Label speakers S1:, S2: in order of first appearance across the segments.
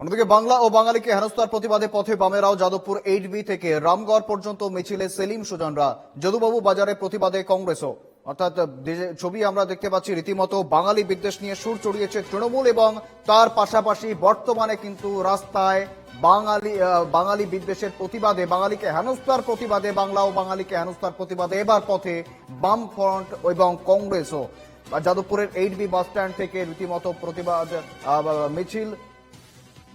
S1: অন্যদিকে বাংলা ও বাঙালিকে হেনস্থার প্রতিবাদে পথে বামেরাও যাদবপুর এইট বি থেকে রামগড় পর্যন্ত মিছিলে সেলিম সুজনরা। যদুবাবু বাজারে প্রতিবাদে কংগ্রেসও। অর্থাৎ ছবি আমরা দেখতে পাচ্ছি, রীতিমতো বাঙালি বিদ্বেষ নিয়ে সুর চড়িয়েছে তৃণমূল এবং তার পাশাপাশি বর্তমানে কিন্তু রাস্তায় বাঙালি বাঙালি বিদ্বেষের প্রতিবাদে, বাঙালিকে হেনস্থার প্রতিবাদে, বাংলা ও বাঙালিকে হেনস্থার প্রতিবাদে এবার পথে বাম ফ্রন্ট এবং কংগ্রেসও। যাদবপুরের এইট বি বাস স্ট্যান্ড থেকে রীতিমতো প্রতিবাদ মিছিল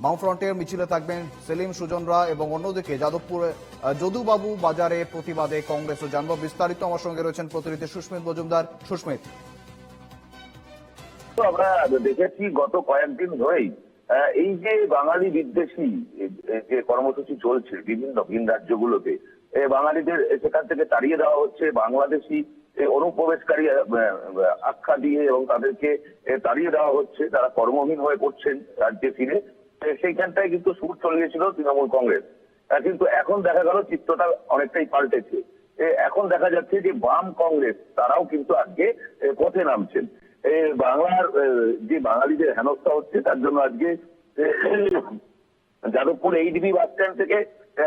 S1: বামফ্রন্টের মিছিলে থাকবেন সেলিম সুজনরা এবং অন্যদিকে যাদবপুরে যদুবাবু বাজারে প্রতিবাদে কংগ্রেস ও জানব বিস্তারিত আমার সঙ্গে রয়েছেন প্রতিনিধি সুস্মিত মজুমদার। সুস্মিত।
S2: আমরা দেখেছি গত কয়েকদিন ধরেই এই যে বাঙালি বিদ্বেষী যে কর্মসূচি চলছে বিভিন্ন ভিন রাজ্যগুলোতে বাঙালিদের সেখান থেকে তাড়িয়ে দেওয়া হচ্ছে, বাংলাদেশি অনুপ্রবেশকারী আখ্যা দিয়ে এবং তাদেরকে তাড়িয়ে দেওয়া হচ্ছে, তারা কর্মহীন হয়ে পড়ছেন রাজ্যে ফিরে। সেইখানটায় কিন্তু সুর চলে চলিয়েছিল তৃণমূল কংগ্রেস। কিন্তু এখন দেখা গেল চিত্রটা অনেকটাই পাল্টেছে। এখন দেখা যাচ্ছে যে বাম কংগ্রেস, তারাও কিন্তু আজকে পথে নামছেন। বাংলার যে বাঙালিদের হেনস্থা হচ্ছে, তার জন্য আজকে যাদবপুর এইচবি বাস স্ট্যান্ড থেকে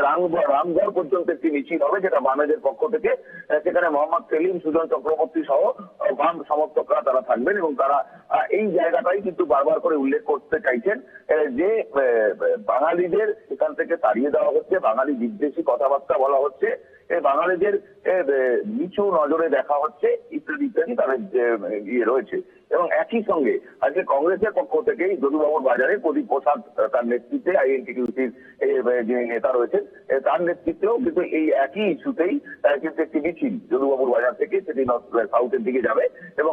S2: রামগড় পর্যন্ত একটি মিছিল হবে, যেটা বামেদের পক্ষ থেকে সেখানে মোহাম্মদ সেলিম, সুজন চক্রবর্তী সহ বাম সমর্থকরা তারা থাকবেন এবং তারা এই জায়গাটাই কিন্তু বারবার করে উল্লেখ করতে চাইছেন যে বাঙালিদের এখান থেকে তাড়িয়ে দেওয়া হচ্ছে, বাঙালি বিদ্বেষী কথাবার্তা বলা হচ্ছে। বাঙালিদের নিচু নজরে দেখা হচ্ছে ইত্যাদি ইত্যাদি তাদের যে ইয়ে রয়েছে। এবং একই সঙ্গে আজকে কংগ্রেসের পক্ষ থেকেই যদুবাবুর বাজারে প্রদীপ প্রসাদ তার নেতৃত্বে আইএনটিটিউসির যিনি নেতা রয়েছেন তার নেতৃত্বেও কিন্তু এই একই ইস্যুতেই কিন্তু একটি মিছিল যদুবাবুর বাজার থেকে সেটি সাউথের দিকে যাবে। এবং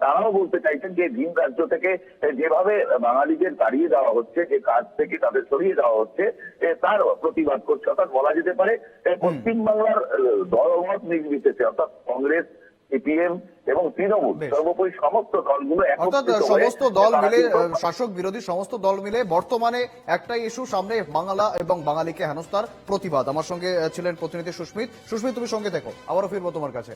S2: তারাও বলতে চাইছেন যে ভিন রাজ্য থেকে যেভাবে বাঙালিদের তাড়িয়ে দেওয়া হচ্ছে যে কাজ থেকে তাদের সরিয়ে দেওয়া হচ্ছে তার প্রতিবাদ করছে অর্থাৎ বলা যেতে পারে পশ্চিমবাংলার আহ, দলমত নির্বিশেষে অর্থাৎ কংগ্রেস সিপিএম এবং তৃণমূল। সর্বোপরি সমস্ত দলগুলো
S1: অর্থাৎ সমস্ত দল মিলে শাসক বিরোধী সমস্ত দল মিলে বর্তমানে একটাই ইস্যু সামনে বাংলা এবং বাঙালিকে হেনস্থার প্রতিবাদ। আমার সঙ্গে ছিলেন প্রতিনিধি সুস্মিত। সুস্মিত তুমি সঙ্গে দেখো আবারও ফিরবো তোমার কাছে।